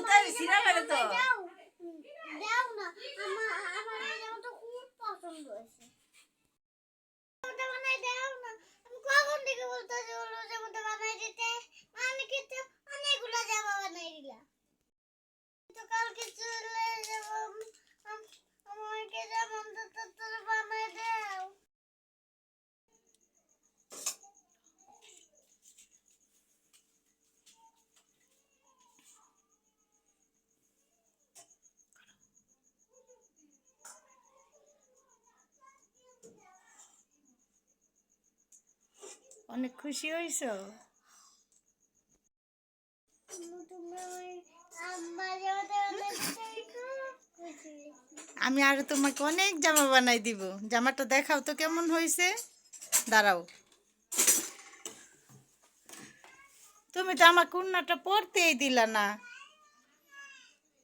তো আমি সিরা মেরে তো দাও না আমার আমার এই জামাটা খুব পছন্দ হয়েছে জামাটা বানাই দাও না আমি কখন থেকে বলতেছি হলো জামাটা বানাই দিতে আমি কিন্তু অনেকগুলো জামা বানাই দিলাম তো কালকে চলে যাব আম- আমাকে জামাটা তো তোর বানাই দাও অনেক খুশি হয়েছ। আমি আরও তোমাকে অনেক জামা বানাই দিব। জামাটা দেখাও তো কেমন হয়েছে। দাঁড়াও। তুমি তো আমার কুন্নাটা পরতেই দিলা না।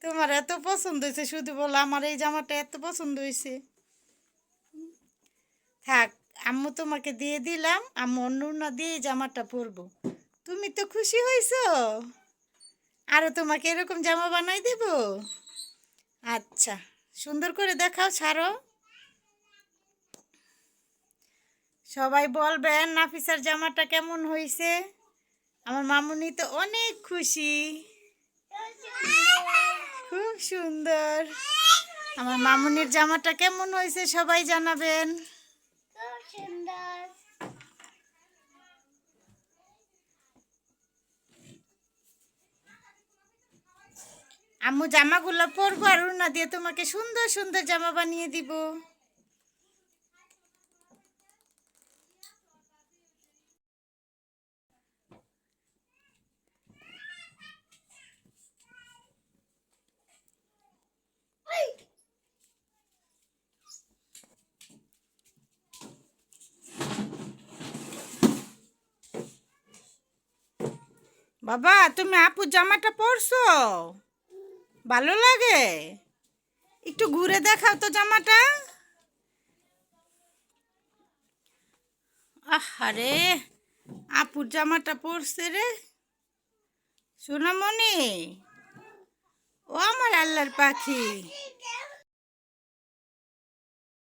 তোমার এত পছন্দ হয়েছে, শুধু বলো আমার এই জামাটা এত পছন্দ হয়েছে। থাক আম্মু তোমাকে দিয়ে দিলাম, আম্মু অন্য না দিয়ে জামাটা পরবো। তুমি তো খুশি হয়েছো আরও তোমাকে এরকম জামা বানাই দেব? আচ্ছা সুন্দর করে দেখাও, ছাড়ো। সবাই বলবেন, নাফিসার জামাটা কেমন হয়েছে আমার মামুনি তো অনেক খুশি। খুব সুন্দর। আমার মামুনির জামাটা কেমন হয়েছে সবাই জানাবেন। সুন্দর আম্মু জামাগুলো পরবো আর উড়না দিয়ে তোমাকে সুন্দর সুন্দর জামা বানিয়ে দিব। বাবা, তুমি আপু জামাটা পরছো? ভালো লাগে? একটু ঘুরে দেখাও তো জামাটা। আহারে, আপুর জামাটা পরছে রে। সোনামণি, ও আমার আল্লাহর পাখি।